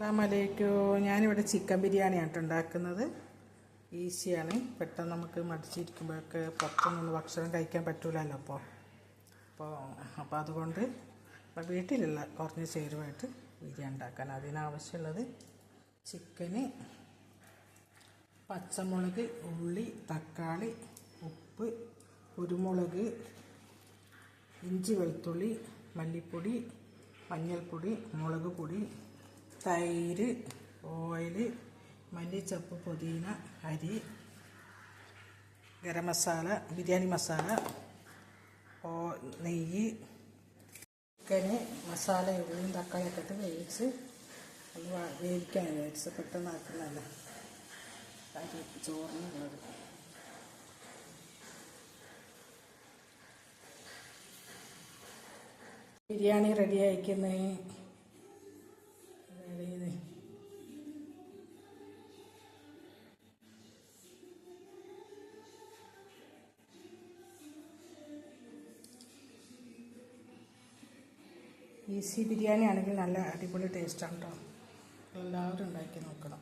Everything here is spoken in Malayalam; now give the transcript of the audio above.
അസ്സാമലൈക്കും ഞാനിവിടെ ചിക്കൻ ബിരിയാണിയാണ് ഉണ്ടാക്കുന്നത്. ഈസിയാണ്. പെട്ടെന്ന് നമുക്ക് മടിച്ചിരിക്കുമ്പോഴൊക്കെ പുറത്തുനിന്ന് ഭക്ഷണം കഴിക്കാൻ പറ്റൂലല്ലോ അപ്പോൾ അപ്പോൾ അപ്പോൾ അതുകൊണ്ട് ഇപ്പോൾ വീട്ടിലുള്ള കുറഞ്ഞ ചേരുവായിട്ട് ബിരിയാണി ഉണ്ടാക്കാൻ അതിനാവശ്യമുള്ളത് ചിക്കന് പച്ചമുളക് ഉള്ളി തക്കാളി ഉപ്പ് കുരുമുളക് ഇഞ്ചി വെളുത്തുള്ളി മല്ലിപ്പൊടി മഞ്ഞൾപ്പൊടി മുളക് പൊടി തൈര് ഓയിൽ മല്ലിച്ചപ്പ് പുതിന അരി ഗരം മസാല ബിരിയാണി മസാല ഓ നെയ്യ് ചിക്കന് മസാല ഉള്ളിയും തക്കാളിയൊക്കെ ഇട്ട് വേവിച്ച് ഒന്ന് വേവിക്കാൻ വിചാരിച്ച് പെട്ടെന്ന് ആക്കുന്നതല്ല അരി ചോറിനുള്ളത് ബിരിയാണി റെഡി അയക്കുന്നേ ഈസി ബിരിയാണി ആണെങ്കിൽ നല്ല അടിപൊളി ടേസ്റ്റാണ് കേട്ടോ എല്ലാവരും ഉണ്ടാക്കി നോക്കണം.